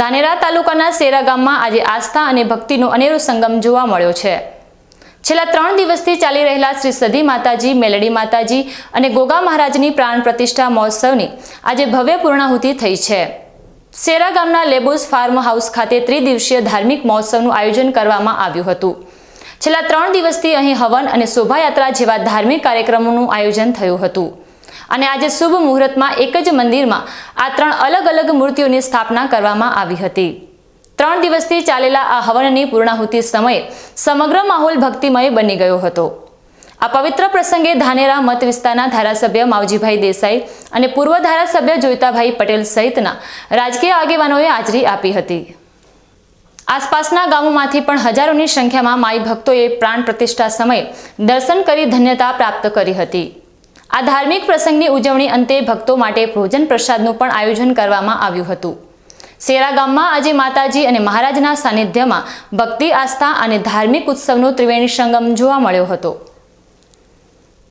ધાનેરા તાલુકાના સેરા ગામમાં આજે આસ્થા અને ભક્તિનો અનેરો સંગમ જોવા મળ્યો છે. છેલ્લા ત્રણ દિવસથી ચાલી રહેલા શ્રી સધી માતાજી, મેલડી માતાજી અને ગોગા મહારાજની પ્રાણ પ્રતિષ્ઠા મહોત્સવની આજે ભવ્ય પૂર્ણાહુતિ થઈ છે. સેરા ગામના લેબોસ ફાર્મ હાઉસ ખાતે ત્રિદિવસીય ધાર્મિક મહોત્સવનું આયોજન કરવામાં આવ્યું હતું. છેલ્લા ત્રણ દિવસથી અહીં હવન અને શોભાયાત્રા જેવા ધાર્મિક કાર્યક્રમોનું આયોજન થયું હતું. અને આજે શુભ મુહૂર્તમાં એક જ મંદિરમાં આ ત્રણ અલગ અલગ મૂર્તિઓની સ્થાપના કરવામાં આવી હતી. ત્રણ દિવસથી ચાલેલા આ હવનની પૂર્ણાહુતિ સમયે સમગ્ર માહોલ ભક્તિમય બની ગયો હતો. આ પવિત્ર પ્રસંગે ધાનેરા મત વિસ્તારના ધારાસભ્ય માવજીભાઈ દેસાઈ અને પૂર્વ ધારાસભ્ય જોઈતાભાઈ પટેલ સહિતના રાજકીય આગેવાનોએ હાજરી આપી હતી. આસપાસના ગામોમાંથી પણ હજારોની સંખ્યામાં માઈ ભક્તોએ પ્રાણ પ્રતિષ્ઠા સમયે દર્શન કરી ધન્યતા પ્રાપ્ત કરી હતી. આ ધાર્મિક પ્રસંગની ઉજવણી અંતે ભક્તો માટે ભોજન પ્રસાદનું પણ આયોજન કરવામાં આવ્યું હતું. સેરા ગામમાં આજે માતાજી અને મહારાજના સાનિધ્યમાં ભક્તિ આસ્થા અને ધાર્મિક ઉત્સવનો ત્રિવેણી સંગમ જોવા મળ્યો હતો.